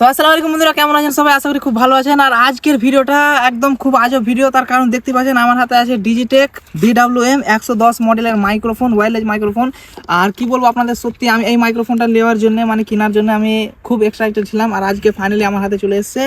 তো আসসালামু আলাইকুম বন্ধুরা, কেমন আছেন সবাই? আশা করি খুব ভালো আছেন। আর আজকের ভিডিওটা একদম খুব আজব ভিডিও, তার কারণ দেখতে পাচ্ছেন আমার হাতে আছে ডিজিটেক ডিডাব্লিউ এম একশো দশ মডেলের মাইক্রোফোন ওয়্যারলেস মাইক্রোফোন আর কি বলব আপনাদের, সত্যি আমি এই মাইক্রোফোনটা নেওয়ার জন্য মানে কেনার জন্য আমি খুব এক্সাইটেড ছিলাম। আর আজকে ফাইনালি আমার হাতে চলে এসেছে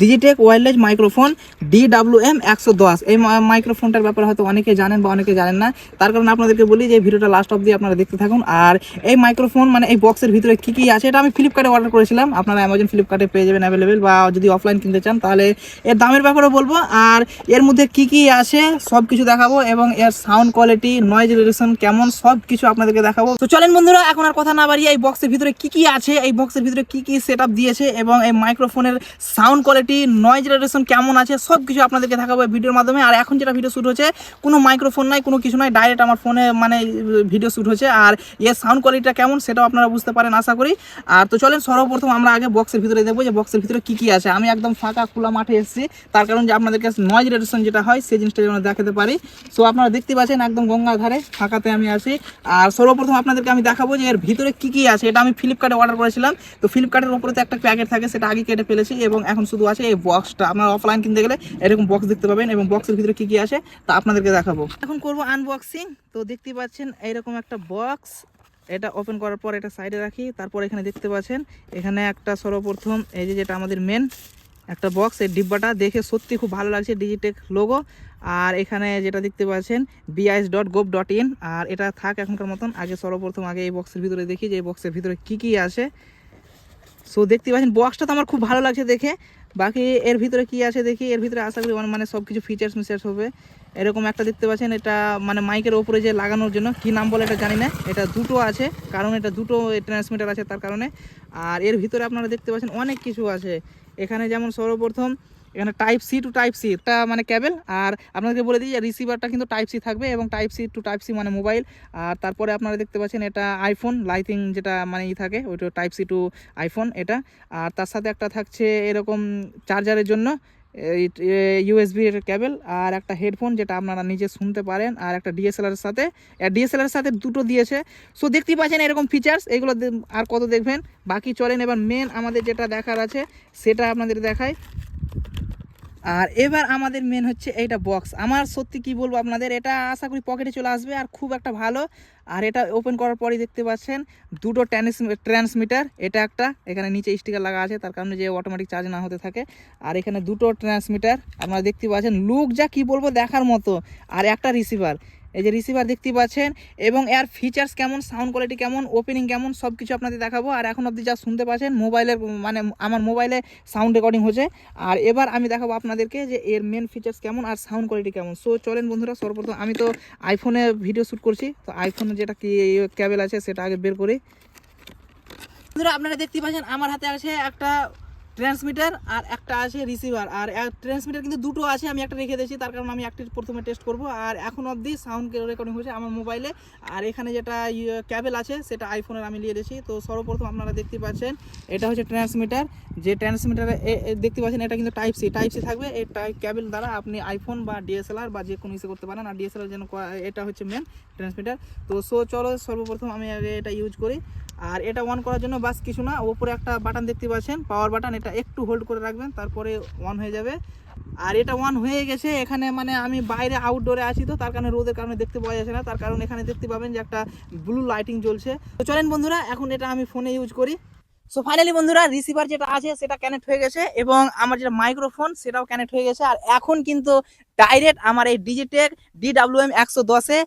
Digitek wireless microphone DW M একশো দশ। এই মাইক্রোফোনটার ব্যাপারে হয়তো অনেকে জানেন বা অনেকে জানেন না। তার কারণে আপনাদেরকে বলি যে ভিডিওটা লাস্ট অব্দি আপনারা দেখতে থাকুন। আর এই মাইক্রোফোন মানে এই বক্সের ভিতরে কী কী আছে, এটা আমি ফ্লিপকার্টে অর্ডার করেছিলাম। আপনারা অ্যামাজন ফ্লিপকার্টে পেয়ে যাবেন অ্যাভেলেবেল বা যদি অফলাইন কিনতে চান, তাহলে এর দামের ব্যাপারে বলব। আর এর মধ্যে কি কি আছে সব কিছু দেখাবো এবং এর সাউন্ড কোয়ালিটি নয়েজ রেডিয়েশন কেমন সব কিছু আপনাদেরকে দেখাবো। তো চলেন বন্ধুরা, এখন আর কথা না বাড়িয়ে এই বক্সের ভিতরে কি কি আছে, এই বক্সের ভিতরে কি কি সেট দিয়েছে এবং এই মাইক্রোফোনের সাউন্ড কোয়ালিটি নয়েজ রেডিয়েশন কেমন আছে সব কিছু আপনাদেরকে দেখাবো ভিডিওর মাধ্যমে। আর এখন যেটা ভিডিও শুট হচ্ছে, কোনো মাইক্রোফোন নাই, কোনো কিছু নাই ডাইরেক্ট আমার ফোনে মানে ভিডিও শুট হচ্ছে। আর এর সাউন্ড কোয়ালিটিটা কেমন সেটাও আপনারা বুঝতে পারেন, আশা করি। আর তো চলেন, সর্বপ্রথম আমরা আগে বক্সের ভিতরে দেখব যে বক্সের ভিতরে কি কি আছে। আমি একদম ফাঁকা, খোলা মাঠে এসেছি। তার কারণ যে আপনাদেরকে নয়েজ রেডিয়েশন যেটা হয়, সেই জিনিসটা যেন দেখাতে পারি। সো আপনারা দেখতে পাচ্ছেন একদম গঙ্গার ধারে, ফাঁকাতে আমি আসি আর সর্বপ্রথম আপনাদেরকে আমি দেখাবো যে এর ভিতরে কী কী আছে। এটা আমি ফ্লিপকার্টে অর্ডার করেছিলাম। তো ফ্লিপকার্টের উপরে তো একটা প্যাকেট থাকে, সেটা আগে কেটে ফেলেছি এবং এখন শুধু আছে এই বক্সটা আপনারা অফলাইন কিনতে গেলে এরকম বক্স দেখতে পাবেন এবং বক্সের ভিতরে কী কী আছে তা আপনাদেরকে দেখাবো। এখন করব আনবক্সিং তো দেখতে পাচ্ছেন, এইরকম একটা বক্স এটা ওপেন করার পর এটা সাইডে রাখি, তারপর এখানে দেখতে পাচ্ছেন, এখানে একটা সর্বপ্রথম এই যে যেটা আমাদের মেন একটা বক্স এই ডিব্বাটা দেখে সত্যি খুব ভালো লাগছে ডিজিটেক লোগো আর এখানে যেটা দেখতে পাচ্ছেন BIS dot gov dot in আর এটা থাক এখনকার মতন। আগে সর্বপ্রথম আগে এই বক্সের ভিতরে দেখি যে এই বক্সের ভিতরে কি কি আছে। সো দেখতে পাচ্ছেন বক্সটা তো আমার খুব ভালো লাগছে দেখে। বাকি এর ভিতরে কি আছে দেখি, এর ভিতরে আশা করি মানে সব কিছু ফিচার্স মিচার্স হবে। এরকম একটা দেখতে পাচ্ছেন, এটা মানে মাইকের ওপরে যে লাগানোর জন্য, কি নাম বলে এটা জানি না, এটা দুটো আছে, কারণ এটা দুটো ট্রান্সমিটার আছে তার কারণে। আর এর ভিতরে আপনারা দেখতে পাচ্ছেন অনেক কিছু আছে। এখানে যেমন সর্বপ্রথম, এখানে type C to type C এটা মানে ক্যাবেল আর আপনাদেরকে বলে দিই রিসিভারটা কিন্তু টাইপ সি থাকবে এবং type C to type C মানে মোবাইল আর তারপরে আপনারা দেখতে পাচ্ছেন এটা আইফোন লাইটিং যেটা মানে ই থাকে, ওইটা টাইপ সি টু আইফোন এটা। আর তার সাথে একটা থাকছে এরকম চার্জারের জন্য ইউএসবি কেবেল আর একটা হেডফোন যেটা আপনারা নিজে শুনতে পারেন আর একটা ডিএসএলআর এর সাথে। ডিএসএলআর এর সাথে দুটো দিয়েছে। সো দেখতেই পাচ্ছেন এরকম ফিচার্স এগুলো আর কত দেখবেন? বাকি চলেন এবার মেন আমাদের যেটা দেখার আছে, সেটা আপনাদের দেখায় আর এবার আমাদের মেন হচ্ছে এইটা বক্স আমার সত্যি কি বলব আপনাদের, এটা আশা করি পকেটে চলে আসবে আর খুব একটা ভালো। আর এটা ওপেন করার পরেই দেখতে পাচ্ছেন, দুটো ট্রান্সমিটার এটা একটা। এখানে নিচে স্টিকার লাগা আছে, তার কারণে যে অটোমেটিক চার্জ না হতে থাকে। আর এখানে দুটো ট্রান্সমিটার আপনারা দেখতে পাচ্ছেন লুক যা কি বলব দেখার মতো। আর একটা রিসিভার এই যে রিসিভার দেখতে পাচ্ছেন, এবং এর ফিচার্স কেমন সাউন্ড কোয়ালিটি কেমন ওপেনিং কেমন সব কিছু আপনাদের দেখাবো। আর এখন অবধি যা শুনতে পাচ্ছেন মোবাইলের মানে আমার মোবাইলে সাউন্ড রেকর্ডিং হচ্ছে। আর এবার আমি দেখাবো আপনাদেরকে যে এর মেন ফিচার্স কেমন আর সাউন্ড কোয়ালিটি কেমন। সো চলেন বন্ধুরা, সর্বপ্রথম আমি তো আইফোনে ভিডিও শ্যুট করছি। তো আইফোনে যেটা কি ক্যাবেল আছে, সেটা আগে বের করি। বন্ধুরা, আপনারা দেখতে পাচ্ছেন, আমার হাতে আছে একটা ট্রান্সমিটার আর একটা আছে রিসিভার আর ট্রান্সমিটার কিন্তু দুটো আছে, আমি একটা রেখে দিয়েছি, তার কারণ আমি একটি প্রথমে টেস্ট করব। আর এখন অবধি সাউন্ড রেকর্ডিং হচ্ছে আমার মোবাইলে আর এখানে যেটা ক্যাবেল আছে, সেটা আইফোনের আমি নিয়ে দিয়েছি। তো সর্বপ্রথম আপনারা দেখতে পাচ্ছেন, এটা হচ্ছে ট্রান্সমিটার যে ট্রান্সমিটারে দেখতে পাচ্ছেন, এটা কিন্তু টাইপ সি টাইপ সি থাকবে এই ক্যাবেল দ্বারা আপনি আইফোন বা ডিএসএলআর বা যে কোনো ইসে করতে পারেন। আর ডিএসএলআর যেন এটা হচ্ছে মেন ট্রান্সমিটার তো সো চলো সর্বপ্রথম আমি আগে এটা ইউজ করি। আর এটা অন করার জন্য বাস কিছু না, ওপরে একটা বাটন দেখতে পাচ্ছেন পাওয়ার বাটন এটা একটু হোল্ড করে রাখবেন, তারপরে অন হয়ে যাবে। আর এটা অন হয়ে গেছে, এখানে মানে আমি বাইরে আউটডোরে আছি তো, তার কারণে রোদের কারণে দেখতে পাওয়া যাচ্ছে না, তার কারণে এখানে দেখতে পাবেন যে একটা ব্লু লাইটিং জ্বলছে। তো চলেন বন্ধুরা, এখন এটা আমি ফোনে ইউজ করি। সো ফাইনালি বন্ধুরা রিসিভার যেটা আছে, সেটা কানেক্ট হয়ে গেছে, এবং আমার যেটা মাইক্রোফোন সেটাও কানেক্ট হয়ে গেছে। আর এখন কিন্তু ডাইরেক্ট আমার এই ডিজিটেক ডিডাব্লিউএম একশো দশে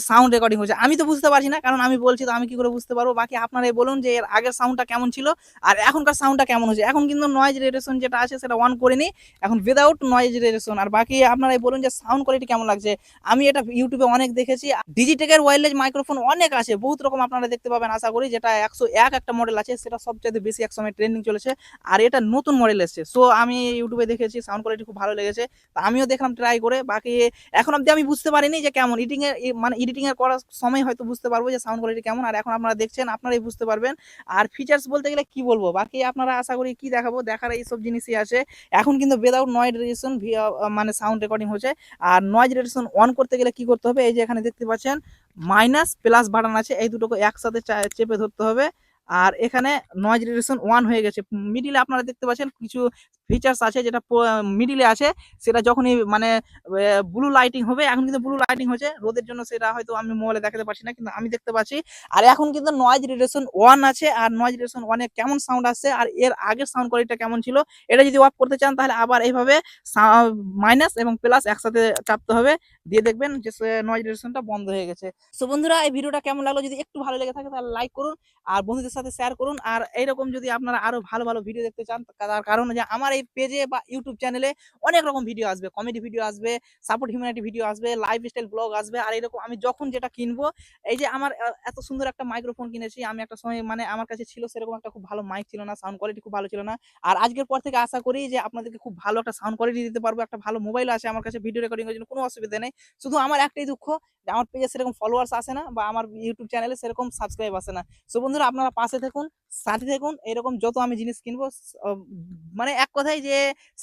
সাউন্ড রেকর্ডিং হয়েছে। আমি তো বুঝতে পারছি না, কারণ আমি বলছি তো আমি কি করে বুঝতে পারব? বাকি আপনারাই বলুন যে এর আগের সাউন্ডটা কেমন ছিল, আর এখনকার সাউন্ডটা কেমন হয়েছে। এখন কিন্তু নয়েজ রেডিয়েশন যেটা আছে সেটা অন করিনি এখন উইদাউট নয়েজ রেডিয়েশন আর বাকি আপনারাই বলুন যে সাউন্ড কোয়ালিটি কেমন লাগছে। আমি এটা ইউটিউবে অনেক দেখেছি। ডিজিটেকের ওয়্যারলেস মাইক্রোফোন অনেক আছে, বহুত রকম আপনারা দেখতে পাবেন আশা করি, যেটা একশো এক একটা মডেল আছে, সেটা সবচেয়ে বেশি এক সময় ট্রেন্ডিং চলেছে, আর এটা নতুন মডেল এসছে। সো আমি ইউটিউবে দেখেছি সাউন্ড কোয়ালিটি খুব ভালো লেগেছে। তো আমিও দেখলাম ট্রাই করে, বাকি এখন অব্দি আমি বুঝতে পারিনি যে কেমন। এ- মানে এডিটিং এর করার সময় হয়তো বুঝতে পারব যে সাউন্ড কোয়ালিটি কেমন, আর এখন আপনারা দেখছেন, আপনারাই বুঝতে পারবেন। আর ফিচার্স বলতে গেলে কি বলব? বাকি আপনারা আশা করি কি দেখাবো? দেখার এইসব জিনিসই আছে। এখন কিন্তু উইদাউট নয়েজ রেডিয়েশন মানে সাউন্ড রেকর্ডিং হচ্ছে। আর নয়েজ রেডিয়েশন অন করতে গেলে কি করতে হবে? এই যে এখানে দেখতে পাচ্ছেন মাইনাস প্লাস বাটন আছে। এই দুটোকে একসাথে চেপে ধরতে হবে। আর এখানে নয়েজ রিডাকশন ওয়ান হয়ে গেছে। মিডিলে আপনারা দেখতে পাচ্ছেন কিছু ফিচার্স আছে যেটা মিডিলে আছে, সেটা যখনই মানে ব্লু লাইটিং হবে, এখন কিন্তু ব্লু লাইটিং হচ্ছে রোদের জন্য সেটা হয়তো আমি মোবাইলে দেখাতে পারছি না, কিন্তু আমি দেখতে পাচ্ছি। আর এখন কিন্তু নয়েজ রিডাকশন ওয়ান আছে, আর নয়েজ রিডাকশন ওয়ানে কেমন সাউন্ড আসছে, আর এর আগের সাউন্ড কোয়ালিটিটা কেমন ছিল, এটা যদি অফ করতে চান, তাহলে আবার এইভাবে মাইনাস এবং প্লাস একসাথে চাপতে হবে, দিয়ে দেখবেন যে নয়েজ রিডাকশনটা বন্ধ হয়ে গেছে। সো বন্ধুরা, এই ভিডিওটা কেমন লাগল? যদি একটু ভালো লেগে থাকে, তাহলে লাইক করুন, আর বন্ধুদের সাথে শেয়ার করুন, আর এইরকম যদি আপনারা আরও ভালো ভালো ভিডিও দেখতে চান, তার কারণ যে আমার এই পেজে বা ইউটিউব চ্যানেলে অনেক রকম ভিডিও আসবে। কমেডি ভিডিও আসবে সাপোর্ট হিউম্যানিটি ভিডিও আসবে লাইফ স্টাইল ব্লগ আসবে আর এরকম আমি যখন যেটা কিনবো, এই যে আমার এত সুন্দর একটা মাইক্রোফোন কিনেছি, আমি একটা সময় মানে আমার কাছে ছিল সেরকম একটা খুব ভালো মাইক ছিল না সাউন্ড কোয়ালিটি খুব ভালো ছিল না। আর আজকের পর থেকে আশা করি যে আপনাদেরকে খুব ভালো একটা সাউন্ড কোয়ালিটি দিতে পারব, একটা ভালো মোবাইল আছে আমার কাছে ভিডিও রেকর্ডিং এর জন্য, কোনো অসুবিধা নেই। শুধু আমার একটাই দুঃখ যে আমার পেজে সেরকম ফলোয়ার্স আসে না বা আমার ইউটিউব চ্যানেলে সেরকম সাবস্ক্রাইব আসে না। সো বন্ধুরা আপনারা পাশে থাকুন, সাথে থাকুন, এরকম যত আমি জিনিস কিনবো মানে এক কথায় যে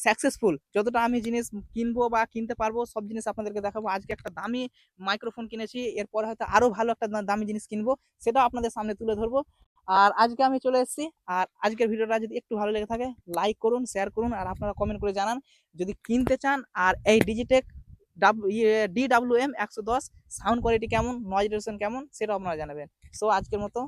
সাকসেসফুল যতটা আমি জিনিস কিনবো বা কিনতে পারব, সব জিনিস আপনাদেরকে দেখাবো। আজকে একটা দামি মাইক্রোফোন কিনেছি, এরপরে হয়তো আরও ভালো একটা দামি জিনিস কিনবো, সেটাও আপনাদের সামনে তুলে ধরবো। আর আজকে আমি চলে এসেছি, আর আজকের ভিডিওটা যদি একটু ভালো লেগে থাকে লাইক করুন শেয়ার করুন, আর আপনারা কমেন্ট করে জানান। যদি কিনতে চান, আর এই ডিজিটেক ডি ডাব্লিউ এম একশো দশ সাউন্ড কোয়ালিটি কেমন নয়েজ কেমন, সেটাও আপনারা জানাবেন। সো আজকের মতো